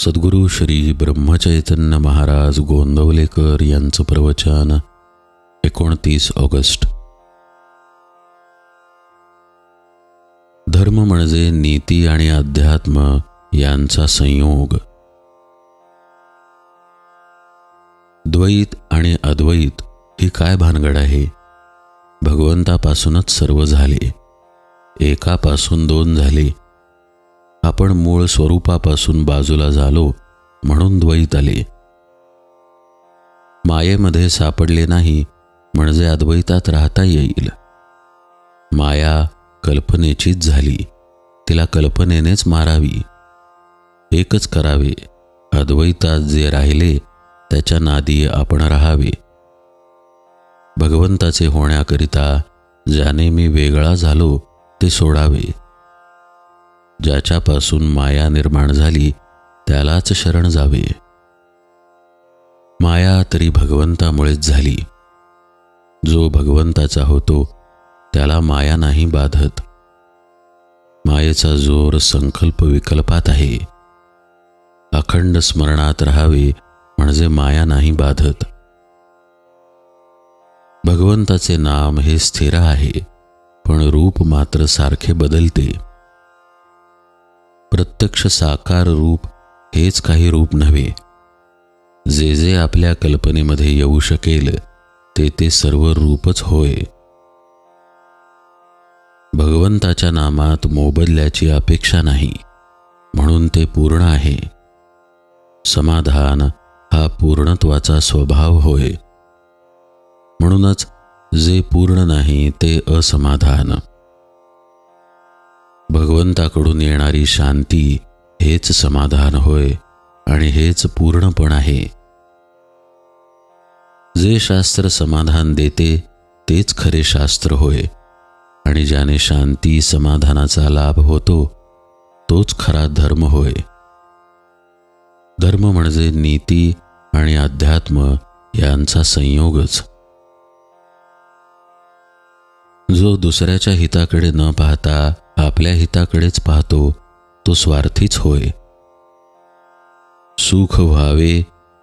सद्गुरू श्री ब्रह्मचैतन्य महाराज गोंदवलेकर यांचं प्रवचन एकोणतीस ऑगस्ट. धर्म म्हणजे नीती आणि अध्यात्म यांचा संयोग. द्वैत आणि अद्वैत ही काय भानगड आहे? भगवंतापासूनच सर्व झाले. एकापासून दोन झाले. आपण मूळ स्वरूपापासून बाजूला झालो म्हणून द्वैत आले. मायेमध्ये सापडले नाही म्हणजे अद्वैतात राहता येईल. माया कल्पनेचीच झाली. तिला कल्पनेनेच मारावी. एकच करावे. अद्वैतात जे राहिले त्याच्या नादी आपण राहावे. भगवंताचे होण्याकरिता ज्याने मी वेगळा झालो ते सोडावे. ज्याच्यापासून माया निर्माण झाली त्यालाच शरण जावे. माया तरी भगवंतामुळेच झाली. जो भगवंताचा होतो त्याला माया नाही बाधत. मायेचा जोर संकल्प विकल्पात आहे. अखंड स्मरणात राहावे म्हणजे माया नाही बाधत. भगवंताचे नाम हे स्थिर आहे पण रूप मात्र सारखे बदलते. प्रत्यक्ष साकार रूप हेच काही रूप नव्हे. जे जे आपल्या कल्पनेमध्ये येऊ शकेल ते ते सर्व रूपच होय. भगवंताच्या नामात मोबदल्याची अपेक्षा नाही म्हणून ते पूर्ण आहे. समाधान हा पूर्णत्वाचा स्वभाव होय. म्हणूनच जे पूर्ण नाही ते असमाधान. भगवंताकडून येणारी शांती हेच समाधान होय आणि हेच पूर्णपण आहे. जे शास्त्र समाधान देते तेच खरे शास्त्र होय. आणि ज्याने शांती समाधानाचा लाभ होतो तोच खरा धर्म होय. धर्म म्हणजे नीती आणि अध्यात्म यांचा संयोगच. जो दुसऱ्याच्या हिताकडे न पाहता आपल्या हिताकडेच पाहतो तो स्वार्थीच होय. सुख व्हावे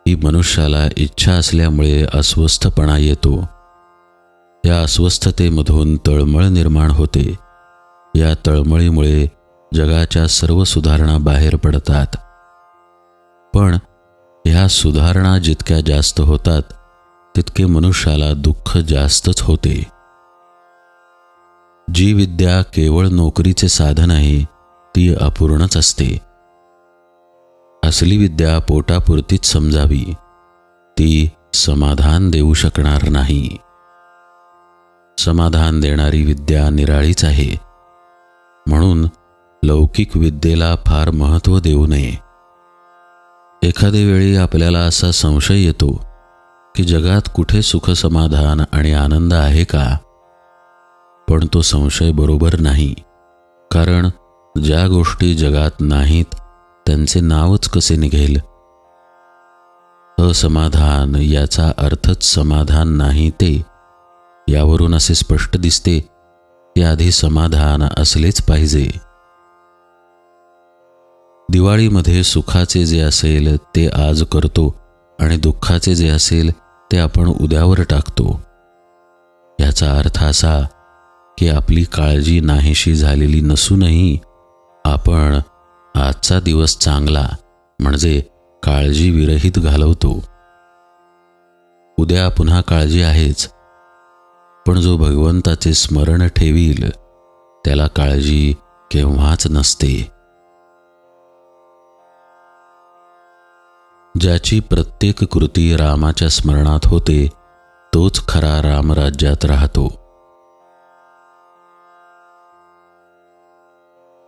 ही मनुष्याला इच्छा असल्यामुळे अस्वस्थपणा येतो. या अस्वस्थतेमधून तळमळ निर्माण होते. या तळमळीमुळे जगाच्या सर्व सुधारणा बाहेर पडतात. पण ह्या सुधारणा जितक्या जास्त होतात तितके मनुष्याला दुःख जास्तच होते. जी विद्या केवळ नोकरीचे साधन आहे ती अपूर्णच असते. असली विद्या पोटापुरतीच समजावी ती समाधान देऊ शकणार नाही. समाधान देणारी विद्या निराळीच आहे. म्हणून लौकिक विद्येला फार महत्त्व देऊ नये. एखादे वेळी आपल्याला असा संशय येतो की जगात कुठे सुखसमाधान आणि आनंद आहे का? पण तो संशय बरोबर नाही. कारण ज्या गोष्टी जगात नाहीत त्यांचे नावच कसे निघेल? असमाधान याचा अर्थच समाधान नाही ते. यावरून असे स्पष्ट दिसते की आधी समाधान असलेच पाहिजे. दिवाळीमध्ये सुखाचे जे असेल ते आज करतो आणि दुःखाचे जे असेल ते आपण उद्यावर टाकतो. याचा अर्थ असा की आपली काळजी नाहीशी झालेली नसूनही आपण आजचा दिवस चांगला म्हणजे काळजी विरहित घालवतो. उद्या पुन्हा काळजी आहेच पण जो भगवंताचे स्मरण ठेवील त्याला काळजी केव्हाच नसते. ज्याची प्रत्येक कृती रामाच्या स्मरणात होते तोच खरा रामराज्यात राहतो.